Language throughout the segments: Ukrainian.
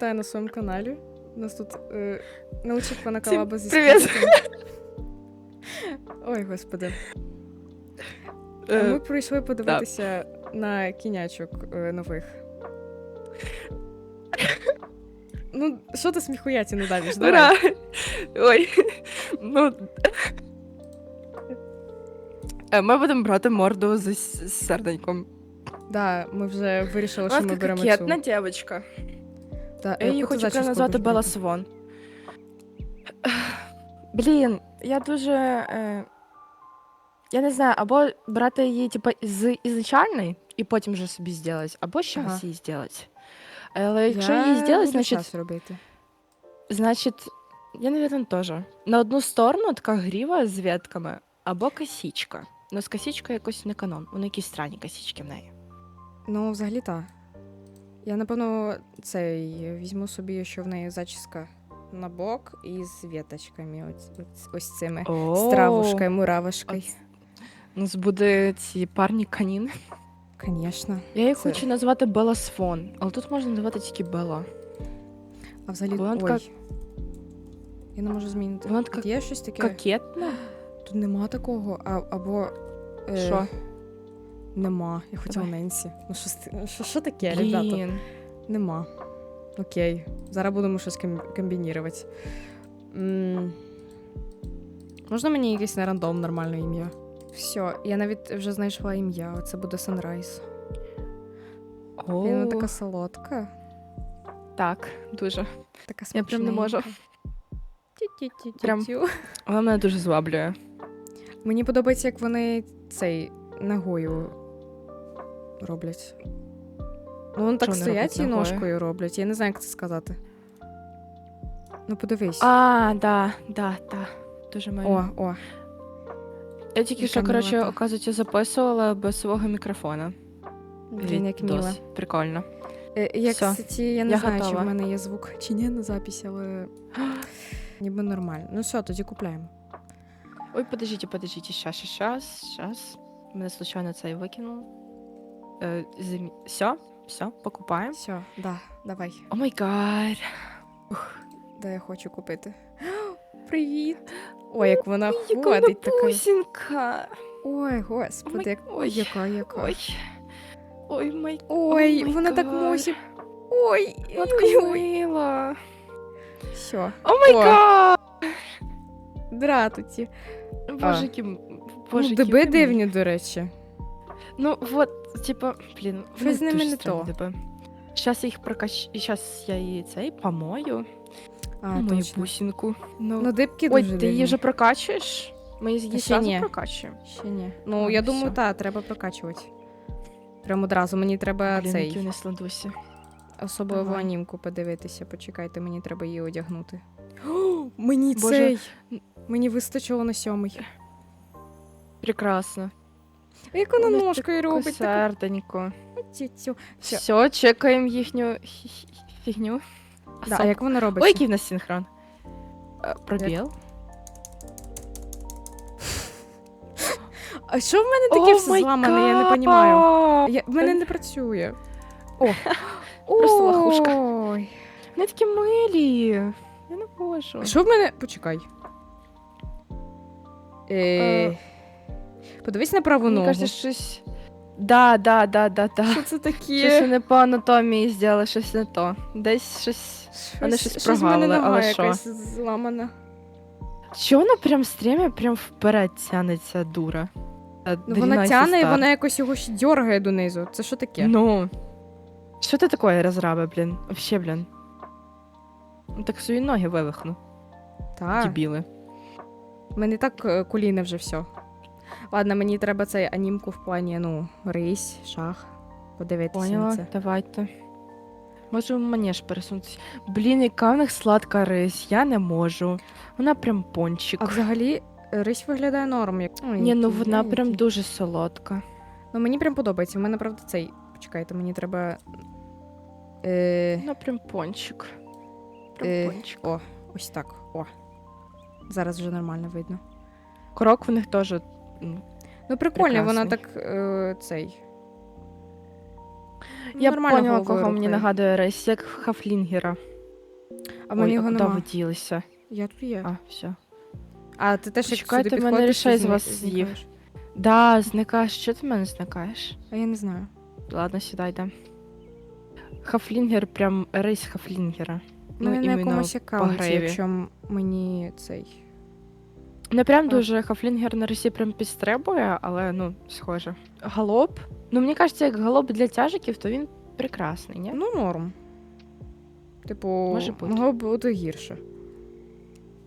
вітаю на своєму каналі. У нас тут е, неочікувана Всім колаба зі привіт. Ой, господи. Е, Ми прийшли подивитися на кінячок е, нових. Ну, що ти сміхуяті не давиш? Давай. Ура! Ой. Ну. Е, Ми будемо брати морду з з серденьком. Да, ми вже вирішили, що ми беремо цю. дівчинка. Да, Я її яку ти хочу зачіску назвати будеш Белла робити? Свон. Блін, я дуже. Е... Я не знаю, або брати її, типа, з ізначальної і потім вже собі зробити, або щас Ага. її зробити. Але якщо Я її зробити, буду значить, щас робити. значить, я, наверное, теж. На одну сторону така гріва з ветками, або косічка. Ну, з косічкою якось не канон. Вони якісь странні косічки в неї. Ну, взагалі так. Я, напевно, цей візьму собі, що в неї зачіска на бок і з віточками, ось, ось, цими. З травушкою, муравушкою. У нас буде ці парні каніни. Звісно. Я її Це- хочу назвати Бела Свон, але тут можна називати тільки Бела. А взагалі, Вона ой. така- Я не можу змінити. Вона Тут така є щось таке? Кокетна? Тут нема такого, а, або. е, Що? Нема. Я хотіла Давай. Ненсі. Ну, що, що, що таке, ребята? Блін. Нема. Окей. Зараз будемо щось ком- комбінірувати. М, Можна мені якесь на рандом нормальне ім'я? Все, я навіть вже знайшла ім'я. Це буде Sunrise. О, Вона така солодка. Так, дуже. Така Я прям не можу. Прям... Вона мене дуже зваблює. Мені подобається, як вони цей ногою роблять. Ну, вони так стоять і ножкою роблять. Я не знаю, як це сказати. Ну, подивись. А, да, да, да. Дуже мило. О, о. Я тільки що, коротше, оказується, записувала без свого мікрофона. Він як Відос. Прикольно. Е, Як, Всё, кстати, я не я знаю, чи в мене є звук чи ні на записі, але ніби нормально. Ну все, тоді купляємо. Ой, подождите, подождите, щас, щас, щас. Мене случайно цей викинув. Е, зам... Все, все, покупаємо. Все, да, давай. О май гад. Де я хочу купити. Привіт! Ой, як вона Яка ходить така. бусинка. Ой, господи, Ой, як... ой. Ой, яка, яка. Ой. Ой, май Ой, май вона так гад. мусить. Ой, ой, ой. Все, О май гад. дратуті. Боже, які... Боже, Ну, які диби дивні, до речі. Ну, вот, типа, блін, Щось з ними не то. Сейчас я їх прокач... Сейчас я її цей помою. А, мою точно. бусинку. Ну, Ну, дибки Ой, дуже ти її дивні. вже прокачуєш? Ми її Ще зразу ні. прокачуємо. Ще ні. Ну, А, я ну думаю, так, треба прокачувати. Прямо одразу. Мені треба Блін, які цей вони сладусі. особливу Давай. анімку подивитися. Почекайте, мені треба її одягнути. О, мені Боже. цей. Мені вистачило на сьомий. Прекрасно. Як вона ножкою робить? Таку... Серденько. тю-тю. Всьо. Все, чекаємо їхню хі- хі- фігню. Да, а як вона робить? Ой, який в нас синхрон. Е, Пробіл. А що в мене таке О все май зламане, я не гад! розумію. Я... В мене не працює. О. Просто лохушка. Ой. Вони такі милі. Я не можу. А що в мене. Почекай. Е... Е, Подивись на праву Мені ногу. щось. Да, да, да, да, да. Що це Щось таке? вони по анатомії зробили, щось не то. Десь щось. Вони щось в мене прогавили, нога але що? якась зламана. Чого вона прям стрімі прям вперед тянеться дура? Та Ну вона тяне і вона якось його ще дергає донизу. Це що таке? Ну. Що ти такое розраби, блін? Вообще, блін. Ну так свої ноги вивихну, Так. дебіли. У мене і так е, коліна вже все. Ладно, мені треба цей анімку в плані, ну, рись, шах. Подивитися на це. давайте. Можу в манеж пересунутися. Блін, яка в них сладка рись, я не можу. Вона прям пончик. А взагалі рись виглядає норм. Як... Ой, Ні, ну який вона маленький. прям дуже солодка. Ну мені прям подобається. У мене, правда, цей. Почекайте, мені треба. Е... Вона прям пончик. Прям Е, пончик. О, ось так. О. Зараз вже нормально видно. Крок в них теж. Ну, Ну, прикольно, вона так е, цей. Я Нормально поняла, кого мені нагадує рейс, як Хафлінгера. А мене Ой, його нема. ділися? Я тут є. А, все. А ти теж як сюди мене рішай з вас з'їв. Да, зникаєш. Що ти мене зникаєш? А я не знаю. Ладно, сідайте. Хафлінгер, прям рейс Хафлінгера. Ну, я на якомусь аккаунті, якщо мені цей. Не прям дуже Хафлінгер на рейсі прям підстрибує, але ну, схоже. Галоп? Ну, мені кажеться, як галоп для тяжиків, то він прекрасний, ні? Ну, норм. Типу, Може бути. могло б бути гірше.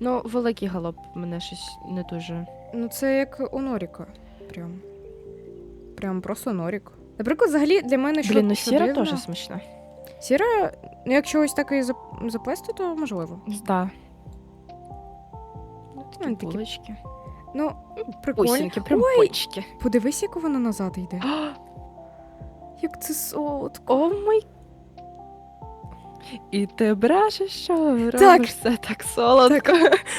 Ну, великий галоп мене щось не дуже. Ну, це як у Норіка. Прям. Прям просто Норік. Наприклад, взагалі для мене що, Блін, ну сіра дивно- теж смачна. Сіра, ну якщо ось так і зап- заплести, то можливо. Да. Ну, Такі такі- булочки. Ну, прикольно. Усінькі, прям Ой! пончики. Подивись, як вона назад йде. Як це солодко. О май. І ти брешеш, що робиш Так. все так солодко.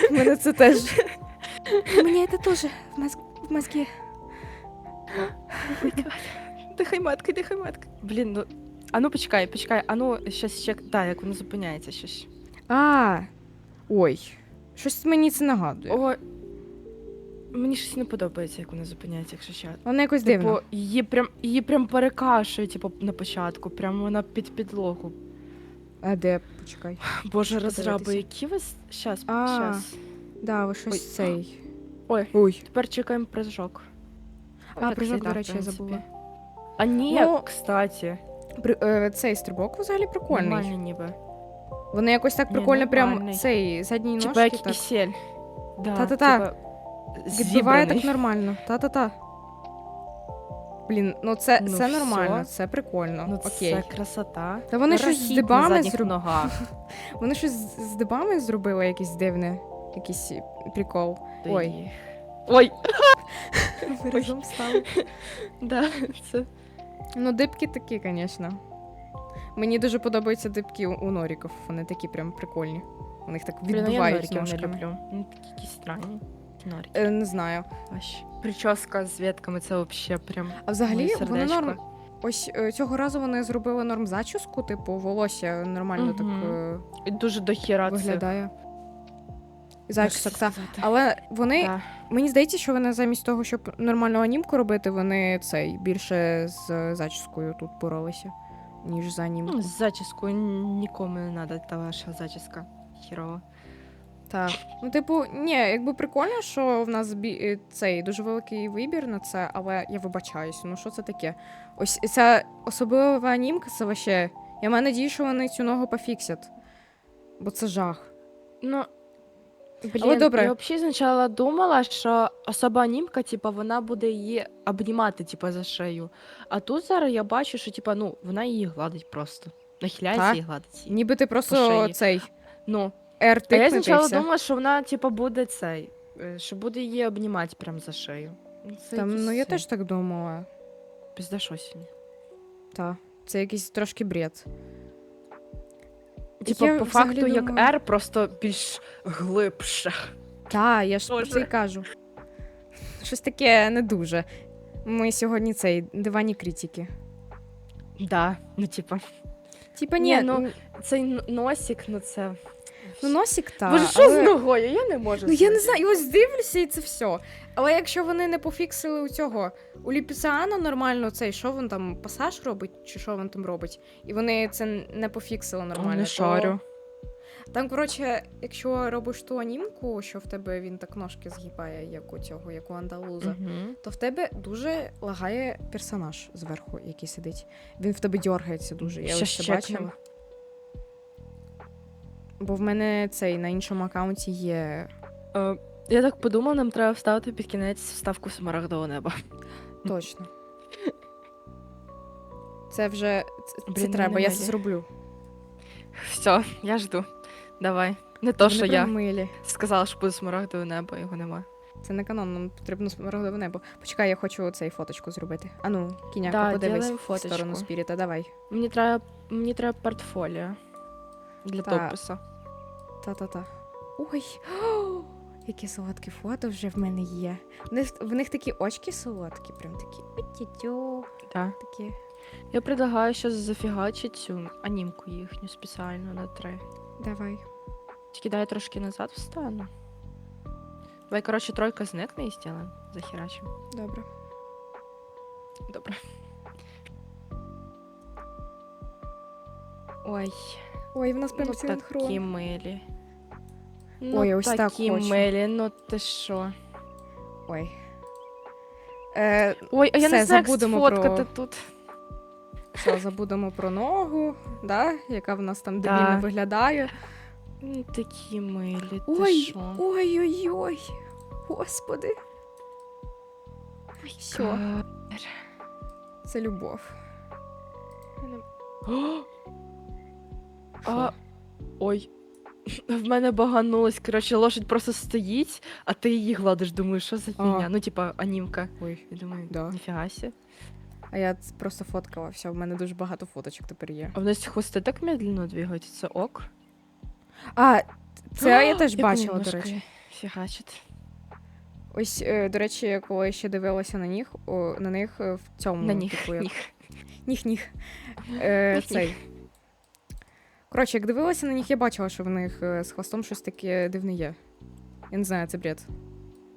У мене це теж. Мені це теж в мозг- в мозгі. Дихай матки, дихай матки. Блін, ну. А ну почекай, почекай, а ну щас ще. Да, як воно зупиняється щось. А. Ой. Щось мені це нагадує. О. Мені щось не подобається, як воно зупиняється, якщо ще. Вона якось дивно. Типу, її прям, її прям перекашує, типу, на початку. Прям вона під підлогу. А де? Почекай. Боже, розраби, які ви. Щас, А. щас. Да, ви щось Ой. цей. Ой. Ой. Тепер чекаємо прыжок. А, Як прыжок, до речі, я забула. А ні, Ну, кстати. При, е, цей стрибок взагалі прикольний. Нормальний ніби. Вони якось так прикольно, прям нормальний. цей задній Типа ножки як так кисель. Да, Та-та-та. типа, відбиває так нормально. Та-та-та. Блін, ну це, Ну це всьо. нормально, це прикольно. Ну, Окей. це красота. Та вони щось з Рахіт на дибами задніх зроб... ногах. Вони щось з з дибами зробили якесь дивне, якийсь прикол. Ой. Ой, Ви разом стали. да, це Ну, дибки такі, звісно. Мені дуже подобаються дибки у норіків. Вони такі прям прикольні. У них так Блін, а я відбивають не ножками. люблю. Ну, такі якісь странні. Норики. Е, не знаю. Аж. Прическа з ветками це взагалі прям. А взагалі моє вони сердечко. норм. Ось е, цього разу вони зробили норм зачіску, типу, волосся нормально так Мгм. е, І дуже дохіра виглядає. Зачісок, так. Але вони, Да. мені здається, що вони замість того, щоб нормальну анімку робити, вони цей більше з зачіскою тут боролися, ніж за анімку. Ну, з зачіскою нікому не треба та ваша зачіска. Хірова. Так. Ну, типу, ні, якби прикольно, що в нас бі... е, цей дуже великий вибір на це, але я вибачаюсь, ну що це таке? Ось ця особлива анімка, це вообще. Я маю надію, що вони цю ногу пофіксять. Бо це жах. Ну, блін, Але добре. я взагалі спочатку думала, що особа анімка, типа, вона буде її обнімати, типа, за шею. А тут зараз я бачу, що типа, ну, вона її гладить просто. Нахиляється Так. і гладить. її. Ніби ти По просто шиї. цей Ну, ер а я тикнути і спочатку все. думала, що вона, типа, буде цей, е, що буде її обнімати прям за шею. Ну, Це Там, ну я якийсь, теж так думала. Піздашосінь. Та. Це якийсь трошки бред. Типа, Я по взагалі факту, як думаю- R, просто більш глибше. Та, я ж про Боже. це й кажу. Щось таке не дуже. Ми сьогодні цей дивані критики. Да, ну, типа, Типа, Ні, ні, ну, ну, цей н- носик, ну це. Ну носик та. Боже, що але... з ногою? Я не можу. Ну я не знаю, ось дивлюся і це все. Але якщо вони не пофіксили у цього у Ліпіціана нормально цей, що він там пасаж робить, чи що він там робить, і вони це не пофіксили нормально. не то- шарю. Там, коротше, якщо робиш ту анімку, що в тебе він так ножки згибає, як у цього, як у андалуза, Мгм. то в тебе дуже лагає персонаж зверху, який сидить. Він в тебе дергається дуже. Я Щас ось це бачила. Бо в мене цей на іншому аккаунті є. Е, Я так подумала, нам треба вставити під кінець вставку смарагдового неба. Точно. Це вже це, це треба, вони я це зроблю. Все, я жду. Давай. Не то, що Вони я милі. сказала, що буде смарагдове небо, його немає. Це не канон, нам потрібно смарагдове небо. Почекай, я хочу цей фоточку зробити. Ану, кіняка, Да, подивись в сторону спіріта, давай. Мені треба, мені треба портфоліо для Та. допису. Та-та-та. Ой, О, які солодкі фото вже в мене є. В них, в них такі очки солодкі, прям такі. «Ой-тю-тю», Да. такі. Я предлагаю зараз зафігачити цю анімку їхню спеціально на три. Давай. Тільки дай я трошки назад встану. Давай, коротше, тройка зникне і стілем. Захерачим. Добре. Добре. Ой, Ой, в нас прям ну синхрон. такі милі. Ну, Ой, ось так такі хочу. милі, ну ти що? Ой. Е, Ой, а я Все, не знаю, як забудемо сфоткати про- тут. що, забудемо про ногу, да? яка в нас там Да. дебільно виглядає. Ну, такі милі, ти Ой, що? ой-ой-ой. Господи, Ой, всьо. Це любов. О! А, ой. В мене баганулось. Коротше, лошадь просто стоїть, а ти її гладиш. Думаю, що за фігня? А. Ну, типа, анімка. Ой. Я думаю, Да. ніфіга сі. А я просто фоткала, все, в мене дуже багато фоточок тепер є. А в нас хвости так медленно двигаються, це ок. А, це я теж бачила, до речі. Фігачать. Ось, е, до речі, коли я ще дивилася на них, на них е, в цьому. На них, типу, як- них. Ніх-ніх. Е, цей. Коротше, як дивилася на них, я бачила, що в них е, з хвостом щось таке дивне є. Я не знаю, це бред.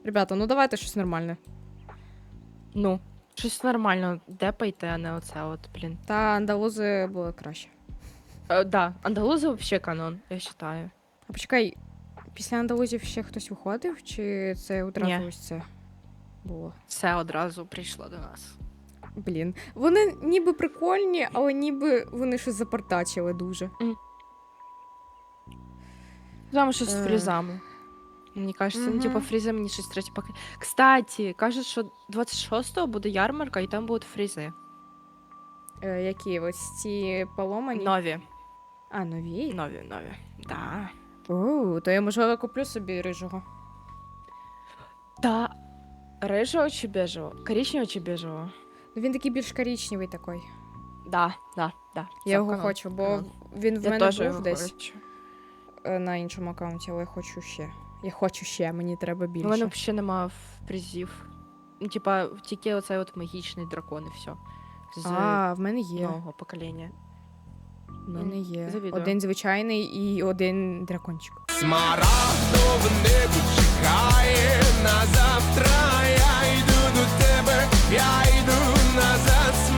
Ребята, ну давайте щось нормальне. Ну, щось нормально, депайте, а не оце от, блін. Та андалузи було краще. Е, да, андалузи взагалі канон, я вважаю. А почекай, після андалузів ще хтось виходив, чи це одразу Ні. ось це було? Все одразу прийшло до нас. Блін. Вони ніби прикольні, але ніби вони щось запартачили дуже. Там щось з Е. фрізами. Мені кажеться, ну, Мгм. типу, фрізи мені щось третє поки. Кстати, кажуть, що 26-го буде ярмарка, і там будуть фрізи. Е, які ось ці поломані? Нові. А, нові? Нові, нові. Да. О, то я можливо куплю собі рижого. Та рижого чи бежевого? Коричневого чи бежевого? Ну він такий більш коричневий такий. Да, да, да. Я його хочу, бо він в мене теж був його десь хочу. Е, на іншому аккаунті, але я хочу ще. Я хочу ще, мені треба більше. У мене взагалі немає призів. Ну, типа, тільки оцей от магічний дракон і все. З А, в мене є. нового покоління. В мене є. завідую. Один звичайний і один дракончик. Смарагдове небо чекає на завтра. Я йду до тебе, я